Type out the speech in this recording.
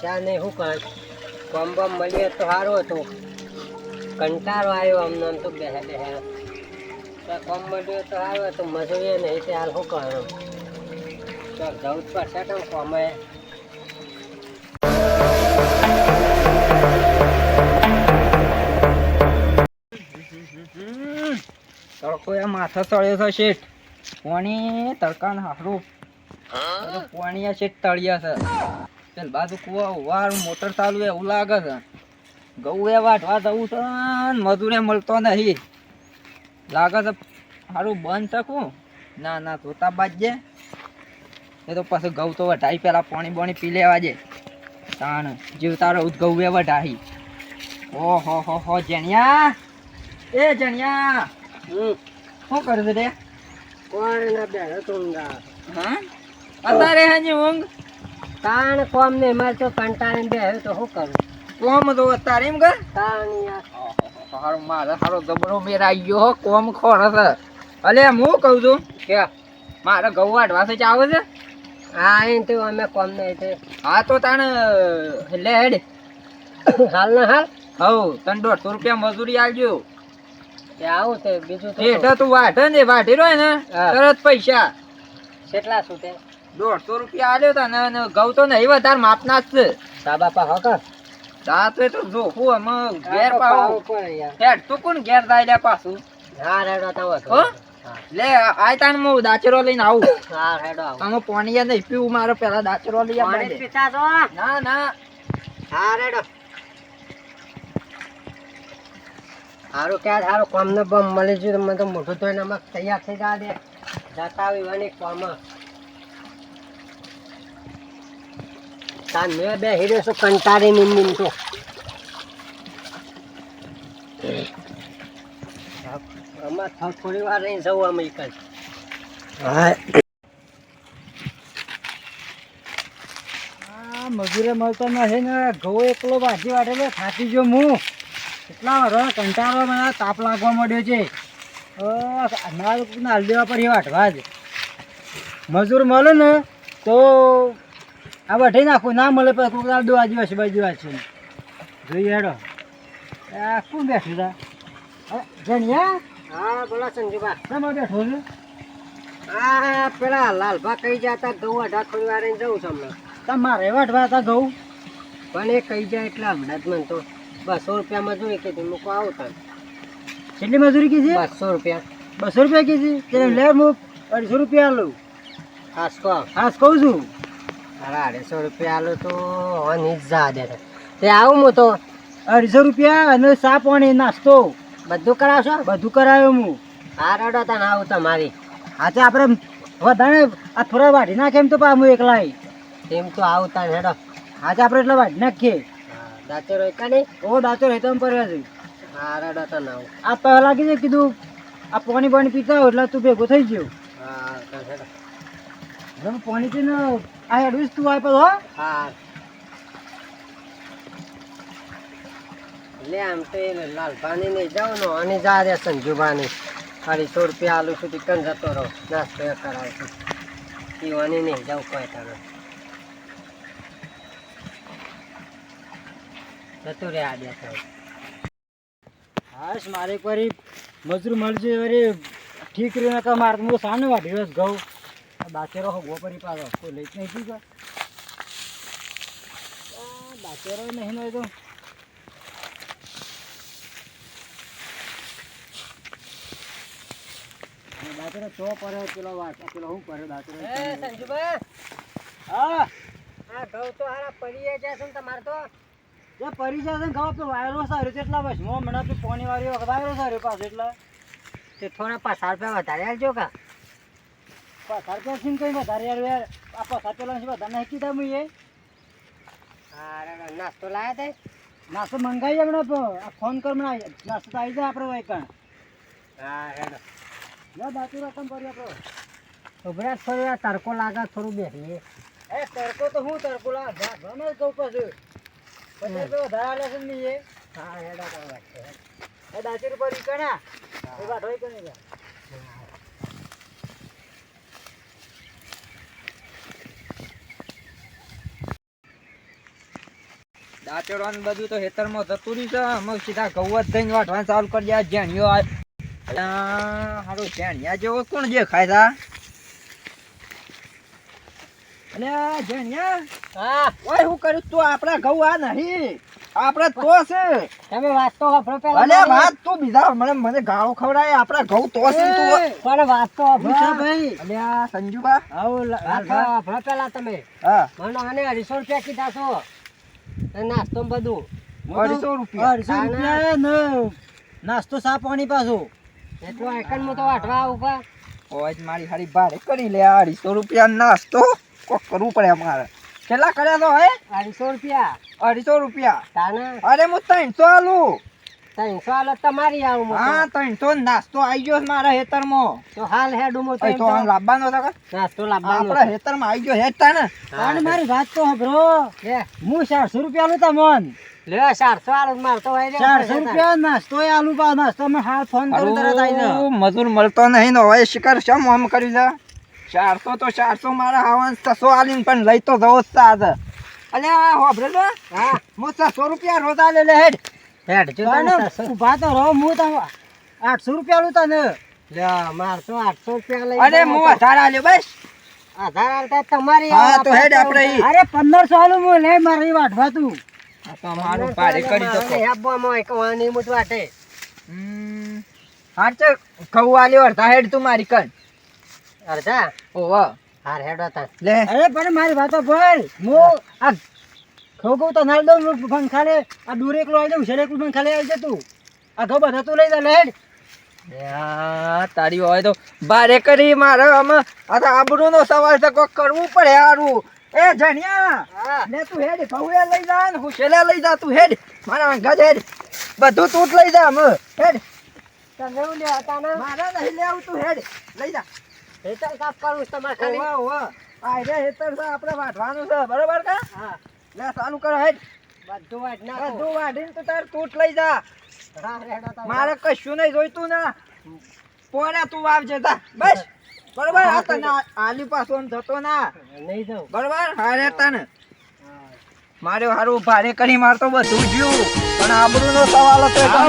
પૈસા ને શું કર કોમ બમ મળીએ તો સારું હતું. કંટાળો આવ્યો અમને આમ તો બેસે બેસે તો કોમ મળ્યો તો સારું તો મજૂરી નહીં તે હાલ શું કરું તો જવું જ પડશે ને કોમે તડકો એ માથા તળ્યો છે શેઠ. પોણી તડકાને હારું પોણી આ શેઠ તળિયા છે. પેલ બાજુ કુવા વાર મોટર ચાલુ એવું લાગે છે. ગૌ એ વાટવા જવું છે ને મજૂરે મળતો નહીં. લાગે છે સારું બંધ શકું ના ના ધોતા બાજે એ તો પછી ઘઉં તો વઢાઈ પેલા પાણી બોણી પી લેવા જે તાણ જીવતા રહું ઘઉં એ વઢાઈ ઓ હો હો જણિયા. એ જણિયા. શું કરે છે રે કોણ ના બેહે તુંગા હા? અત્યારે હાજી ઊંઘ? તાણ કોમ ને મારે તો કંટાળીને બેહે તો શું કરું? કોમ તો અત્યારે એમ કે? તાણ યાર. મારે સારો જબરો મેર આવી ગયો હો કોમ ખોર હશે. અલે હું કહું છું કે મારે ઘઉં વાસે ચાવે છે? હા અહીં તો અમે કોમ નહીં છે હા તો તાણ લે હેડ. હાલ ના હાલ. હવ તને દોઢસો રૂપિયા મજૂરી આવજો એ આવું તે બીજું તો તું વાઢે ને વાટી રહ્યો ને. તરત પૈસા. કેટલા શું તે દોઢસો રૂપિયા આલ્યો તને અને ઘઉં તો નહીં વધારે માપના જ છે સા બાપા હો તા તો તો જોખું અમે ઘેર પાવો હેડ તું કોણ ઘેર જાય પાછું? હા રેડો તો હો? લે આય તાન હું દાચરો લઈને આવું. હા રેડો આવું. અમે પોણીયા નહીં પીવું મારો પેલા દાચરો લઈ પાણી પીતા તો. ના ના. હા રેડો. હારું ક્યાં સારું કોમ ને બમ મળી ગયું તો મને તો મોઢું ધોઈને અમે તૈયાર થઈ જા દે. જતા આવી કોમ. તાન મેં બે હીરો શું કંટાળી નીમ નીમ તો. અમાર થોડી વાર રહી જવું અમે એક જ. હા. મજૂરે મળતો નથી ને ઘઉં એકલો ભાજી વાટેલો થાકી ગયો હું કેટલા વરસ કંટાળો મને તાપ લાગવા માંડ્યો છે. લોકોને હાલ દેવા પડી એ વાટવા જ. મજૂર મળે ને તો આ વઢી નાખું ના મળે પછી કોઈક દાડો દો છે બાજુ છે. જોઈએ હેડો. આ કોણ બેઠું તા જણિયા? હા બોલા સંજુભા શેમાં બેઠો છું? આ પેલા લાલભા કહી જતા ઘઉં અઢા થોડી વાર રહીને જવું છે હમણાં. તમારે વાટવા હતા ઘઉં પણ એ કહી જાય એટલા હમણાં મને તો બસો રૂપિયા મજૂરી કીધી મૂકો આવું તને. કેટલી મજૂરી કીધી? બસો રૂપિયા. બસો રૂપિયા કીધી? તેને લે મૂક અઢીસો રૂપિયા લઉં. હાસકો હાસ કહું છું. અરે અઢીસો રૂપિયા આલો તો હવાની જ જા દે તે આવું હું તો. અઢીસો રૂપિયા અને ચા પાણી નાસ્તો. બધું કરાવશો? બધું કરાવ્યો હું. હા રડો તને આવું તમારી. આજે આપણે વધારે આ થોડા વાઢી નાખે એમ તો પા હું એકલાય. એમ તો આવું તને હેડો. આજે આપણે એટલે વાઢી નાખીએ. દાંતો રહી કા નહીં? ઓ દાંતો રહી તમે પડ્યા છે. હા રડો તને આવું. આ પહેલાં કીધું કીધું આ પાણી પાણી પીતા હોય એટલે તું ભેગો થઈ ગયો. હા હેડો. હવે હું પાણી પીને આ એડવીસ તું આપ્યો હો. હા. લે આમ તો એ લાલભાની નહીં જાઉં નો અને જા જુબાની. સંજુભાની સો રૂપિયા આલુ સુધી કન જતો રહો. નાસ્તો એ કરાવ છું પીવાની નહીં જાઉં કોઈ તમે જતું રે આ તો હાશ મારે એક વારી મજૂર મળજે વળી ઠીક રહ્યું નકા મારે હું સામે વાઢી ઘઉં. દાચેરો હો ગોપરી પાડો. કોઈ લઈ નહીં શીખા દાચેરો નહીં હોય તો દાચેરો ચો પડે પેલો વાત પેલો શું કરે દાચેરો સંજુભાઈ હા. આ ઘઉં તો હારા પડી જશે ને તમારે તો. જે પરી જશે ને ખબર તો વાયરો સારું છે એટલા બસ હું મને પેલું પાણી વાળી વાયરો સારું પાછો એટલે. તે થોડા પચાસ રૂપિયા વધારે આલજો કા. આ પેલા છે બધા નહીં કીધા મુએ હા રે, નાસ્તો લાયા તે? નાસ્તો મંગાવી હમણાં આ ફોન કર હમણાં નાસ્તો તો આવી જાય આપણે વાયકણ હા હેડો. લે દાંતું રકમ કરી આપણો. ઉભરા થોડી વાર તડકો લાગે થોડું બેસીએ એ તડકો તો હું તડકો લા ઘરમાં જ કહું પાછું. પછી તો વધારે આલે છે ને એ. હા હેડો તો એ દાંતી રૂપિયા રીકણા એ વાત હોય કે નહીં દાંતેડવાનું બધું તો ખેતરમાં જતું રહ્યું છે. અમે સીધા ઘઉં જ થઈને વાઢવાનું ચાલુ કરી દે જેણીઓ હારું જેણિયા જેવો કોણ જે ખાય તા? અલે જેણિયા હા. ઓય હું કર્યું તું આપણા ઘઉં આ નહીં. આપણા તો છે. તમે વાત તો સાંભળો પેલા અલે વાત તો બીજા મને મને ગાળો ખવડાય. આપણા ઘઉં તો છે તું. પણ વાત તો સાંભળો. ભાઈ? અલ્યા સંજુબા વાત તો સાંભળો પહેલા તમે. હા. મને આને અઢીસો રૂપિયા કીધા છો. નાસ્તો બધું. અઢીસો રૂપિયા. અઢીસો રૂપિયા નાસ્તો સા પાણી પાછો. એટલો એકન તો આવું કા ઓય મારી હારી ભાડે કરી લે અઢીસો રૂપિયા નાસ્તો. કોક કરવું પડે અમારે. કેટલા કર્યા તો હે? અઢીસો રૂપિયા. અઢીસો રૂપિયા. તાને. અરે હું ત્રણસો આલું. ત્રણસો આલો તમારી આવું હા તો. ત્રણસો નાસ્તો આવી ગયો મારા હેતરમાં. તો હાલ હેડું હું તો લાવવાનો હતો નાસ્તો લાવવાનો આપણા હેતરમાં આવી ગયો હેઠતા ને. મારી વાત તો હબરો લે. હું ચારસો રૂપિયા નું તમન. લે ચારસો આલો મારતો હોય લે. ચારસો રૂપિયા નાસ્તો આલુ પા નાસ્તો મેં હાલ ફોન કરું તરત આવીને મજૂર મળતો નહીં ને હવે શિકાર શમ આમ કરી છે ચારસો તો ચારસો મારા હાવન છસો આલીને પણ લઈ તો જવો જ સાજ અલે આ હોભરે તો હા. હું છસો રૂપિયા રોજ આલે લે હેડ. ઊભા તો રહો હું તો આઠસો રૂપિયા નું તને. લે મારતો આઠસો રૂપિયા લઈ અરે હું વધારે આલ્યો બસ. આધાર આલતા તમારી હા, તો હેડ આપણે અરે પંદરસો આલું હું લે મારી વાટવા તું. આ તો કરી શકો. આપવામાં એક વાની મુઠ વાટે. હમ. હા ચલ આલ્યો અડધા હેડ તું મારી કન અડધા? ઓહો હાર હેડો તા લે. અરે પણ મારી વાતો બોલ. હું. આ ખો ખો તો નાલ દઉં હું પંખાલે આ દૂર એકલો આવી દઉં શેર એકલું પંખાલે આવી જતું. આ ઘઉં બધા તું લઈ જા લેડ તારી હોય તો બારે કરી મારે આમાં. આ તો આબરૂનો સવાલ તો કોક કરવું પડે હારું. એ જણિયા હા. ને તું હેડ ઘઉં લઈ જા ને હુશેલા લઈ જા તું હેડ. મારા ગજ હેડ. બધું તું જ લઈ જા અમે હેડ. તમે એવું લે તાના. મારા નહીં લેવું તું હેડ. લઈ જા. હેતર સાફ કરું તમારે ખાલી. ઓવા. ઓવા આ રે હેતર સાફ આપણે વાઢવાનું છે. બરોબર કા? હા. લે ચાલુ કરો હેડ. બધું વાટ નાખો. બધું વાઢીને તું તાર તૂટ લઈ જા. હા હેડો તા મારે કશું નહીં જોઈતું ને. પોરે તું વાવજે તા બસ. બરોબર? આ તને આલી પાછો જતો ના. નહીં જાઉં. બરોબર? હારે તને. મારે હારું ભારે કરી મારતો બધું જ્યું. પણ આબરૂનો સવાલ હતો એટલે